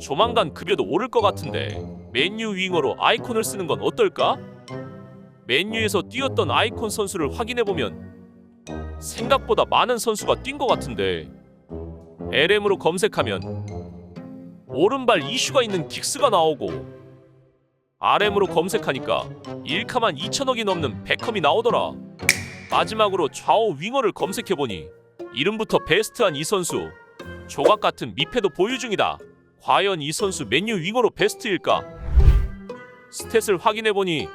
조만간 급여도 오를 것 같은데 맨유 윙어로 아이콘을 쓰는 건 어떨까? 맨유에서 뛰었던 아이콘 선수를 확인해 보면 생각보다 많은 선수가 뛴 것 같은데 LM으로 검색하면 오른발 이슈가 있는 긱스가 나오고 RM으로 검색하니까 1카만 2천억이 넘는 베컴이 나오더라. 마지막으로 좌우 윙어를 검색해보니 이름부터 베스트한 이 선수 조각 같은 미패도 보유 중이다. 과연 이 선수 맨유 윙어로 베스트일까? 스탯을 확인해보니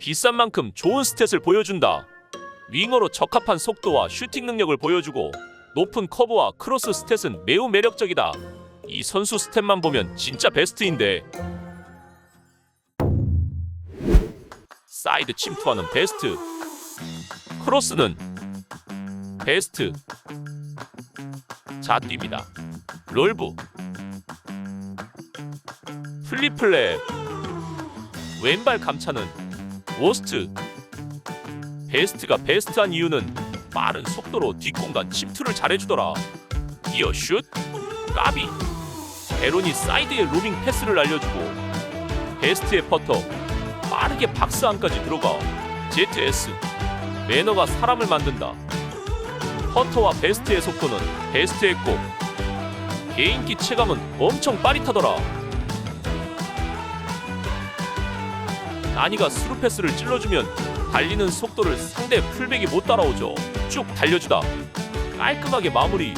비싼 만큼 좋은 스탯을 보여준다. 윙어로 적합한 속도와 슈팅 능력을 보여주고 높은 커브와 크로스 스탯은 매우 매력적이다. 이 선수 스탯만 보면 진짜 베스트인데 사이드 침투하는 베스트 크로스는 베스트 자 뜁니다 롤브 플리플랩 왼발 감차는 워스트. 베스트가 베스트한 이유는 빠른 속도로 뒷공간 침투를 잘해주더라. 기어 슛 까비. 에론이 사이드에 로빙 패스를 알려주고 베스트의 퍼터 빠르게 박스 안까지 들어가 ZS 매너가 사람을 만든다. 퍼터와 베스트의 속도는 베스트했고 개인기 체감은 엄청 빠릿하더라 나니가 스루 패스를 찔러주면 달리는 속도를 상대 풀백이 못 따라오죠 쭉 달려주다 깔끔하게 마무리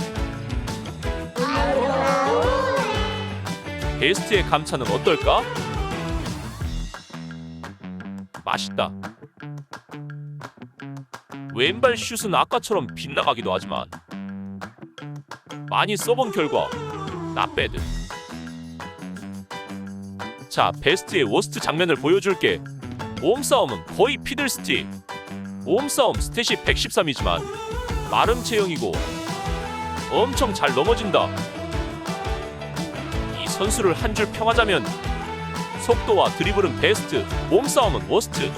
베스트의 감차는 어떨까? 맛있다. 왼발 슛은 아까처럼 빗나가기도 하지만 많이 써본 결과 나배드. 자, 베스트의 워스트 장면을 보여줄게. 몸싸움은 거의 피들스틱. 몸싸움 스탯이 113이지만 마름 체형이고 엄청 잘 넘어진다. 이 선수를 한 줄 평하자면 속도와 드리블은 베스트, 몸싸움은 워스트.